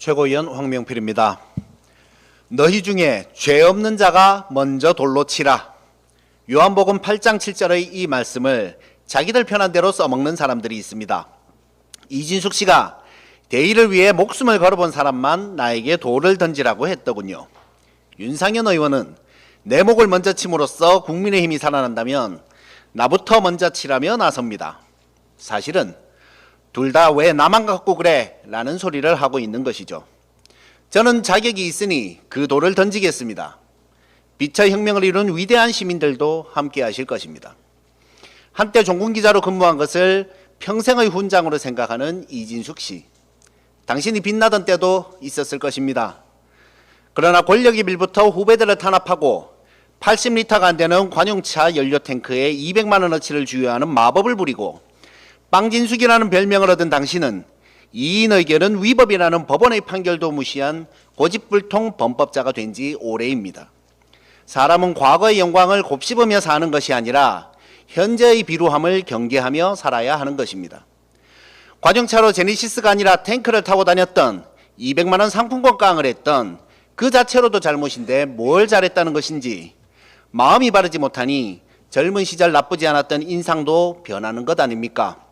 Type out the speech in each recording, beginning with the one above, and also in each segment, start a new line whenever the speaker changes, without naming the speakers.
최고위원 황명필입니다. 너희 중에 죄 없는 자가 먼저 돌로 치라. 요한복음 8장 7절의 이 말씀을 자기들 편한 대로 써먹는 사람들이 있습니다. 이진숙 씨가 대의를 위해 목숨을 걸어본 사람만 나에게 돌을 던지라고 했더군요. 윤상현 의원은 내 목을 먼저 침으로써 국민의 힘이 살아난다면 나부터 먼저 치라며 나섭니다. 사실은 둘 다 왜 나만 갖고 그래? 라는 소리를 하고 있는 것이죠. 저는 자격이 있으니 그 돌을 던지겠습니다. 비처 혁명을 이룬 위대한 시민들도 함께 하실 것입니다. 한때 종군 기자로 근무한 것을 평생의 훈장으로 생각하는 이진숙 씨. 당신이 빛나던 때도 있었을 것입니다. 그러나 권력이 빌부터 후배들을 탄압하고 80리터가 안 되는 관용차 연료 탱크에 200만 원어치를 주유하는 마법을 부리고 빵진숙이라는 별명을 얻은 당신은 이인 의결은 위법이라는 법원의 판결도 무시한 고집불통 범법자가 된 지 오래입니다. 사람은 과거의 영광을 곱씹으며 사는 것이 아니라 현재의 비루함을 경계하며 살아야 하는 것입니다. 관용차로 제니시스가 아니라 탱크를 타고 다녔던 200만 원 상품권 깡을 했던 그 자체로도 잘못인데 뭘 잘했다는 것인지 마음이 바르지 못하니 젊은 시절 나쁘지 않았던 인상도 변하는 것 아닙니까?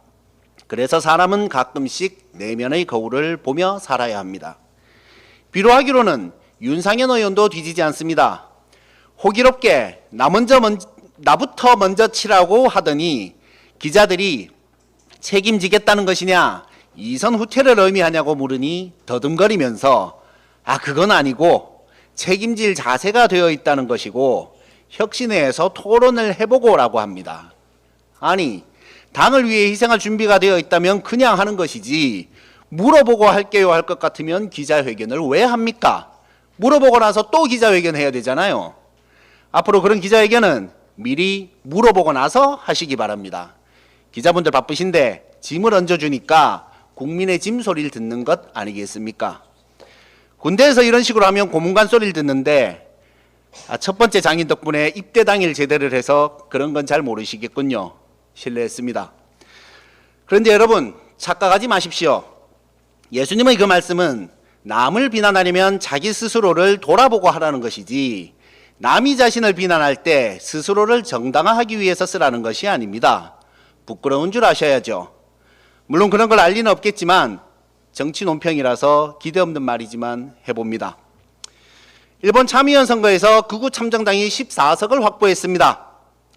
그래서 사람은 가끔씩 내면의 거울을 보며 살아야 합니다. 비로하기로는 윤상현 의원도 뒤지지 않습니다. 호기롭게 나 먼저 먼, 나부터 먼저 치라고 하더니 기자들이 책임지겠다는 것이냐 이선 후퇴를 의미하냐고 물으니 더듬거리면서 아 그건 아니고 책임질 자세가 되어 있다는 것이고 혁신회에서 토론을 해보고라고 합니다. 아니 당을 위해 희생할 준비가 되어 있다면 그냥 하는 것이지 물어보고 할게요 할 것 같으면 기자회견을 왜 합니까? 물어보고 나서 또 기자회견 해야 되잖아요. 앞으로 그런 기자회견은 미리 물어보고 나서 하시기 바랍니다. 기자분들 바쁘신데 짐을 얹어주니까 국민의 짐 소리를 듣는 것 아니겠습니까? 군대에서 이런 식으로 하면 고문관 소리를 듣는데 아, 첫 번째 장인 덕분에 입대 당일 제대를 해서 그런 건 잘 모르시겠군요. 실례했습니다. 그런데 여러분 착각하지 마십시오. 예수님의 그 말씀은 남을 비난하려면 자기 스스로를 돌아보고 하라는 것이지 남이 자신을 비난할 때 스스로를 정당화하기 위해서 쓰라는 것이 아닙니다. 부끄러운 줄 아셔야죠. 물론 그런 걸 알 리는 없겠지만 정치 논평이라서 기대 없는 말이지만 해봅니다. 일본 참의원 선거에서 극우 참정당이 14석을 확보했습니다.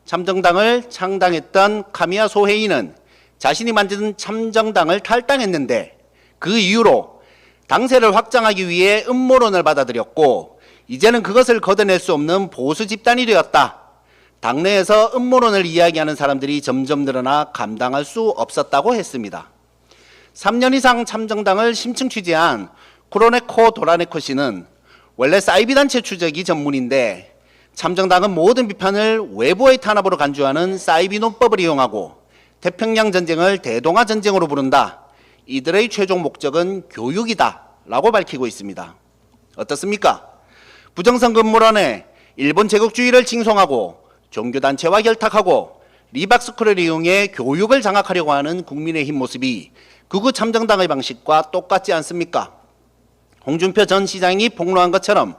참정당을 창당했던 카미야 소헤이는 자신이 만든 참정당을 탈당했는데 그 이유로 당세를 확장하기 위해 음모론을 받아들였고 이제는 그것을 걷어낼 수 없는 보수 집단이 되었다. 당내에서 음모론을 이야기하는 사람들이 점점 늘어나 감당할 수 없었다고 했습니다. 3년 이상 참정당을 심층 취재한 쿠로네코 도라네코 씨는 원래 사이비 단체 추적이 전문인데 참정당은 모든 비판을 외부의 탄압으로 간주하는 사이비 논법을 이용하고 태평양 전쟁을 대동아 전쟁으로 부른다. 이들의 최종 목적은 교육이다 라고 밝히고 있습니다. 어떻습니까? 부정선 근무론에 일본 제국주의를 칭송하고 종교단체와 결탁하고 리박스쿨을 이용해 교육을 장악하려고 하는 국민의힘 모습이 극우 참정당의 방식과 똑같지 않습니까? 홍준표 전 시장이 폭로한 것처럼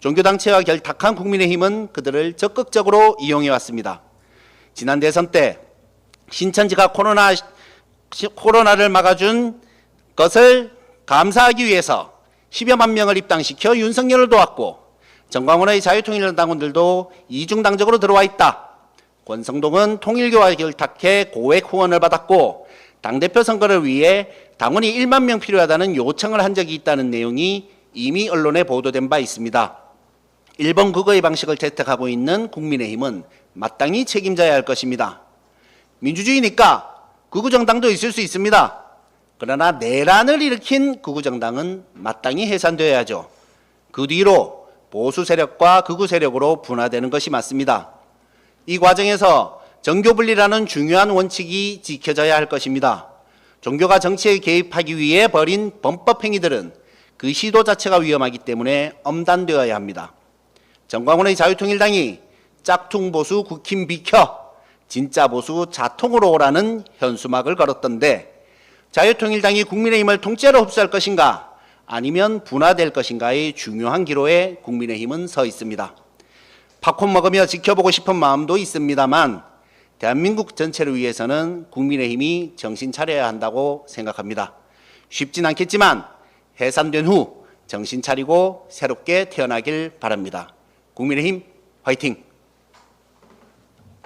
종교단체와 결탁한 국민의힘은 그들을 적극적으로 이용해 왔습니다. 지난 대선 때 신천지가 코로나, 코로나를 막아준 것을 감사하기 위해서 10여만 명을 입당시켜 윤석열을 도왔고 정광훈의 자유통일당원들도 이중당적으로 들어와 있다. 권성동은 통일교와 결탁해 고액 후원을 받았고 당대표 선거를 위해 당원이 1만 명 필요하다는 요청을 한 적이 있다는 내용이 이미 언론에 보도된 바 있습니다. 일본 국어의 방식을 채택하고 있는 국민의힘은 마땅히 책임져야 할 것입니다. 민주주의니까 극우정당도 있을 수 있습니다. 그러나 내란을 일으킨 극우정당은 마땅히 해산되어야죠. 그 뒤로 보수 세력과 극우 세력으로 분화되는 것이 맞습니다. 이 과정에서 정교분리라는 중요한 원칙이 지켜져야 할 것입니다. 종교가 정치에 개입하기 위해 벌인 범법 행위들은 그 시도 자체가 위험하기 때문에 엄단되어야 합니다. 정광훈의 자유통일당이 짝퉁 보수 국힘 비켜 진짜 보수 자통으로 오라는 현수막을 걸었던데 자유통일당이 국민의힘을 통째로 흡수할 것인가 아니면 분화될 것인가의 중요한 기로에 국민의힘은 서 있습니다. 팝콘 먹으며 지켜보고 싶은 마음도 있습니다만 대한민국 전체를 위해서는 국민의힘이 정신 차려야 한다고 생각합니다. 쉽진 않겠지만 해산된 후 정신 차리고 새롭게 태어나길 바랍니다. 국민의힘 화이팅!